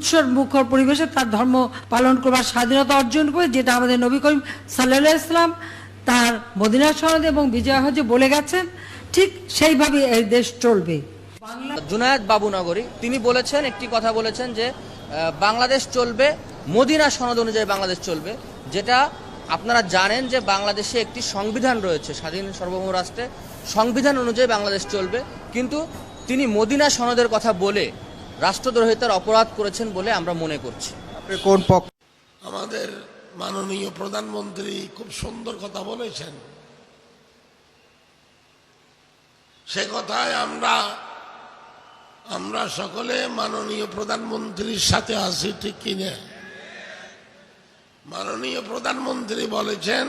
উৎসব মুখর পরিবেশে তার ধর্ম পালন করবার স্বাধীনতা অর্জন করে, যেটা আমাদের নবী করিম সাল্লাহ ইসলাম তার মদিনা সনদ এবং বিজয় হজে বলে গেছেন, ঠিক সেইভাবে এই দেশ চলবে। জুনায়েদ বাবুনগরী তিনি বলেছেন, একটি কথা বলেছেন যে বাংলাদেশ চলবে, মদিনা সনদ অনুযায়ী বাংলাদেশ চলবে, যেটা আপনারা জানেন যে বাংলাদেশে একটি সংবিধান রয়েছে, স্বাধীন সার্বভৌম রাষ্ট্রে সংবিধান অনুযায়ী বাংলাদেশ চলবে, কিন্তু তিনি মদিনা সনদের কথা বলে রাষ্ট্রদ্রোহিতার অপরাধ করেছেন বলে আমরা মনে করছি। কোন পক্ষ? আমাদের মাননীয় প্রধানমন্ত্রী খুব সুন্দর কথা বলেছেন। সে কথায় আমরা আমরা সকলে মাননীয় প্রধানমন্ত্রীর সাথে আছি ঠিক কিনে মাননীয় প্রধানমন্ত্রী বলেছেন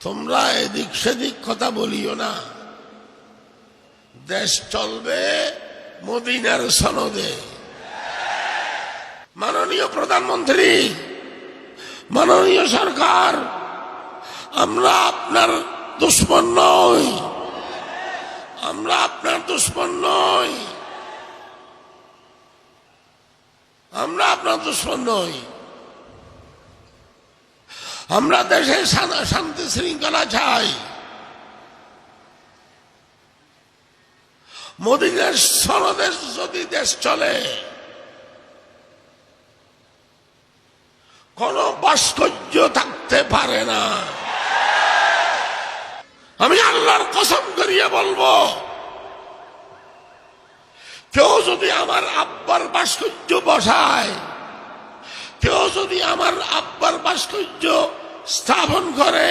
তোমরা এদিক সেদিক কথা বলিও না। দেশ চলবে মদিনার সনদে। মাননীয় প্রধানমন্ত্রী, মাননীয় সরকার, আমরা আপনার দুশ্মন নই। আমরা আপনার দুশ্মন নই। আমরা আপনার দুশ্মন নই। আমরা দেশে শান্তি শৃঙ্খলা চাই। মোদীদের সনদেশ যদি দেশ চলে, কোন ভাস্কর্য থাকতে পারে না। আমি আল্লাহর কসম করিয়ে বলব, কেউ যদি আমার আব্বার ভাস্কর্য বসায়, কেউ যদি আমার আব্বার ভাস্কর্য স্থাপন করে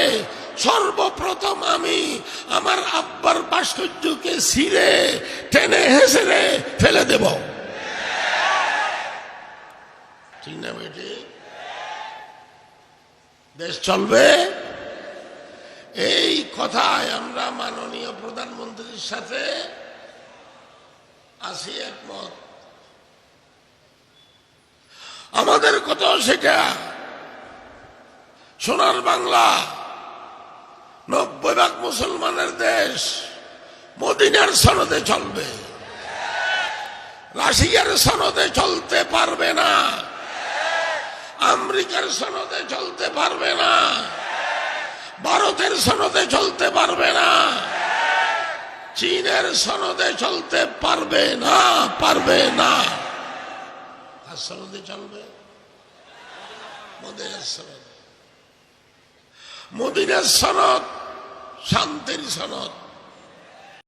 সর্বপ্রথম আমি আমার আব্বার ভাস্কর্যকে ছিঁড়ে, টেনে হেসেড়ে ফেলে দেব। ঠিক না বেটি দেশ চলবে? এই কথায় আমরা মাননীয় প্রধানমন্ত্রীর সাথে আছি একমত। আমাদের কথা সেটা সোনার বাংলা। নব্বই ভাগ মুসলমানের দেশ মদিনার সনদে চলবে। রাশিয়ার সনদে চলতে পারবে না। আমেরিকার সনদে চলতে পারবে না। ভারতের সনদে চলতে পারবে না। চীনের সনদে চলতে পারবে না পারবে না। আর সনদে চলবে? মদিনার সনদ। মদিনার সনদ শান্তির সনদ।